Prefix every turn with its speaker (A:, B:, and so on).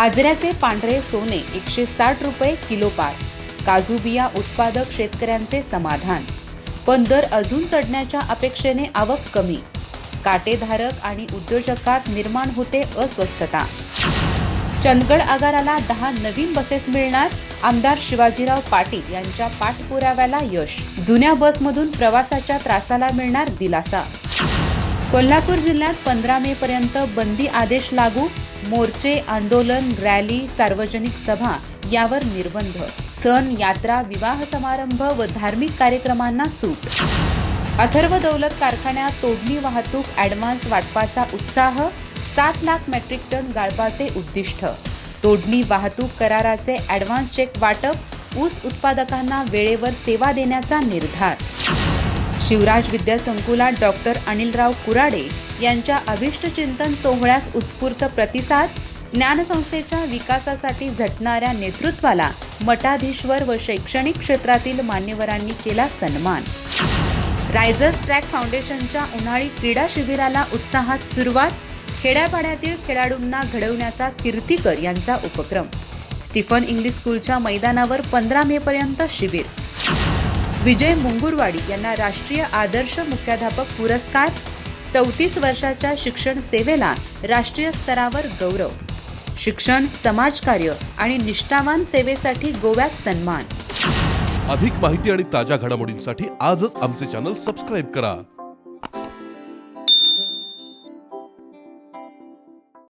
A: आजऱ्याचे पांढरे सोने एकशे साठ रुपये किलो पार. काजू बिया उत्पादक शेतकऱ्यांचे समाधान. पण दर अजून चढण्याच्या अपेक्षेने आवक कमी. काटेधारक आणि उद्योजकात निर्माण होते अस्वस्थता. चंदगड आगाराला दहा नवीन बसेस मिळणार आमदार शिवाजीराव पाटील यांच्या पाठपुराव्याला यश. जुन्या बसमधून प्रवासाच्या त्रासाला मिळणार दिलासा. कोल्हापूर जिल्ह्यात पंधरा मे पर्यंत बंदी आदेश लागू मोर्चे आंदोलन रॅली सार्वजनिक सभा यावर निर्बंध. सण यात्रा विवाह समारंभ व धार्मिक कार्यक्रमांना सूट. अथर्व दौलत कारखान्यात तोडणी वाहतूक ॲडव्हान्स वाटपाचा उत्साह सात लाख मेट्रिक टन गाळपाचे उद्दिष्ट. तोडणी वाहतूक कराराचे ॲडव्हान्स चेक वाटप ऊस उत्पादकांना वेळेवर सेवा देण्याचा निर्धार. शिवराज विद्यासंकुलात डॉक्टर अनिलराव कुराडे यांच्या अभिष्टचिंतन सोहळ्यास उत्स्फूर्त प्रतिसाद ज्ञानसंस्थेच्या विकासासाठी झटणाऱ्या नेतृत्वाला मठाधीश्वर व शैक्षणिक क्षेत्रातील मान्यवरांनी केला सन्मान. रायझर्स ट्रॅक फाउंडेशनच्या उन्हाळी क्रीडा शिबिराला उत्साहात सुरुवात खेड्यापाड्यातील खेळाडूंना घडवण्याचा कीर्तीकर यांचा उपक्रम. स्टीफन इंग्लिश स्कूलच्या मैदानावर पंधरा मे पर्यंत शिबिर. विजय मुंगुरवाडी यांना राष्ट्रीय आदर्श मुख्याध्यापक पुरस्कार चौतीस वर्षाच्या शिक्षण सेवेला राष्ट्रीय स्तरावर गौरव. शिक्षण समाजकार्य आणि निष्ठावान सेवेसाठी गोव्यात सन्मान.
B: अधिक माहिती आणि ताज्या घडामोडींसाठी आजच आमचे चॅनल सबस्क्राईब करा.